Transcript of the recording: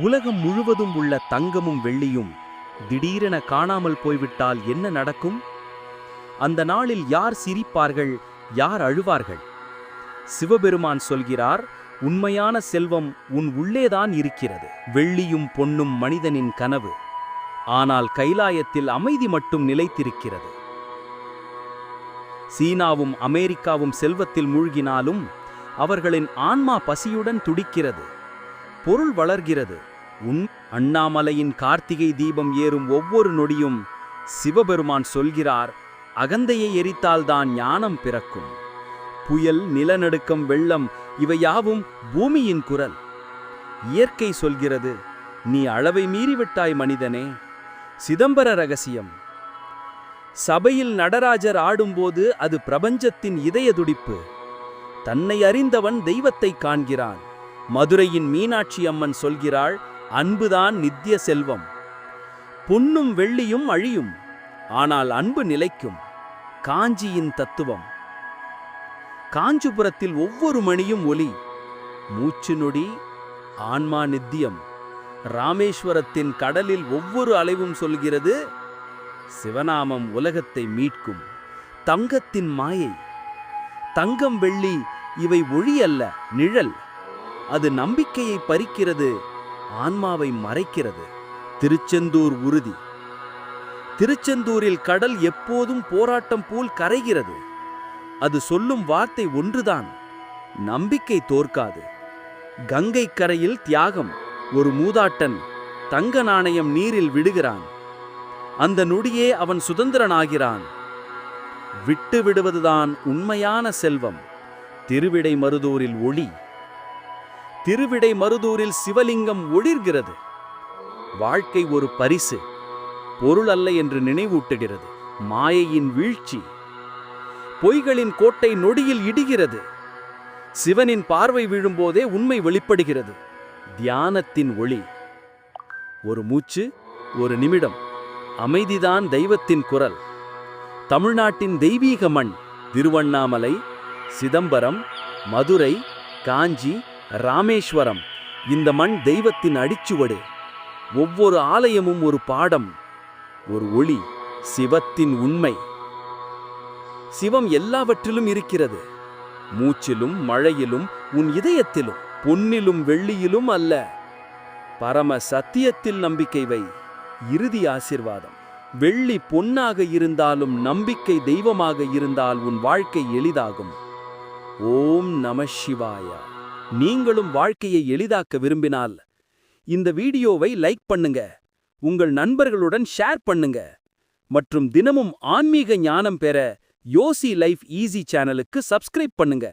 உலகம் முழுவதும் உள்ள தங்கமும் வெள்ளியும் திடீரென காணாமல் போய்விட்டால் என்ன நடக்கும்? அந்த நாளில் யார் சிரிப்பார்கள் யார் அழுவார்கள்? சிவபெருமான் சொல்கிறார் உண்மையான செல்வம் உன் உள்ளேதான் இருக்கிறது. வெள்ளியும் பொன்னும் மனிதனின் கனவு. ஆனால் கைலாயத்தில் அமைதி மட்டும் நிலைத்திருக்கிறது. சீனாவும் அமெரிக்காவும் செல்வத்தில் மூழ்கினாலும் அவர்களின் ஆன்மா பசியுடன் துடிக்கிறது. பொருள் வளர்கிறது. உன் அண்ணாமலையின் கார்த்திகை தீபம் ஏறும் ஒவ்வொரு நொடியும் சிவபெருமான் சொல்கிறார் அகந்தையை எரித்தால்தான் ஞானம் பிறக்கும். புயல் நிலநடுக்கம் வெள்ளம் இவையாவும் பூமியின் குரல். இயற்கை சொல்கிறது நீ அளவை மீறிவிட்டாய் மனிதனே. சிதம்பர ரகசியம். சபையில் நடராஜர் ஆடும்போது அது பிரபஞ்சத்தின் இதய துடிப்பு தன்னை அறிந்தவன் தெய்வத்தை காண்கிறான். மதுரையின் மீனாட்சி அம்மன் சொல்கிறாள் அன்புதான் நித்திய செல்வம். பொன்னும் வெள்ளியும் அழியும் ஆனால் அன்பு நிலைக்கும் காஞ்சியின் தத்துவம். காஞ்சிபுரத்தில் ஒவ்வொரு மணியும் ஒலி மூச்சு நொடி ஆன்மா நித்தியம். ராமேஸ்வரத்தின் கடலில் ஒவ்வொரு அலைவும் சொல்கிறது சிவநாமம் உலகத்தை மீட்கும் தங்கத்தின் மாயை. தங்கம் வெள்ளி இவை ஒளி அல்ல நிழல். அது நம்பிக்கையை பறிக்கிறது ஆன்மாவை மறைக்கிறது. திருச்செந்தூர் உறுதி. திருச்செந்தூரில் கடல் எப்போதும் போராட்டம் போல் கரைகிறது. அது சொல்லும் வார்த்தை ஒன்றுதான் நம்பிக்கை தோற்காது. கங்கை கரையில் தியாகம் ஒரு மூதாட்டன் தங்க நாணயம் நீரில் விடுகிறான். அந்த நொடியே அவன் சுதந்திரனாகிறான். விட்டு விடுவதுதான் உண்மையான செல்வம் திருவிடை மருதூரில் ஒளி. திருவிடை மருதூரில் சிவலிங்கம் ஒளிர்கிறது. வாழ்க்கை ஒரு பரிசு பொருள் அல்ல என்று நினைவூட்டுகிறது. மாயையின் வீழ்ச்சி பொய்களின் கோட்டை நொடியில் இடுகிறது. சிவனின் பார்வை விழும்போதே உண்மை வெளிப்படுகிறது. தியானத்தின் ஒளி ஒரு மூச்சு ஒரு நிமிடம் அமைதிதான் தெய்வத்தின் குரல். தமிழ்நாட்டின் தெய்வீக மண் திருவண்ணாமலை சிதம்பரம் மதுரை காஞ்சி ராமேஸ்வரம் இந்த மண் தெய்வத்தின் அடிச்சுவடு. ஒவ்வொரு ஆலயமும் ஒரு பாடம் ஒரு ஒளி சிவத்தின் உண்மை. சிவம் எல்லாவற்றிலும் இருக்கிறது. மூச்சிலும் மழையிலும் உன் இதயத்திலும் பொன்னிலும் வெள்ளியிலும் அல்ல. பரம சத்தியத்தில் நம்பிக்கை வை இறுதி ஆசிர்வாதம். வெள்ளி பொன்னாக இருந்தாலும் நம்பிக்கை தெய்வமாக இருந்தால் உன் வாழ்க்கை எளிதாகும். ஓம் நம சிவாயா. நீங்களும் வாழ்க்கையை எளிதாக்க விரும்பினால் இந்த வீடியோவை லைக் பண்ணுங்க உங்கள் நண்பர்களுடன் ஷேர் பண்ணுங்க மற்றும் தினமும் ஆன்மீக ஞானம் பெற யோசி லைஃப் ஈஸி சேனலுக்கு சப்ஸ்கிரைப் பண்ணுங்க.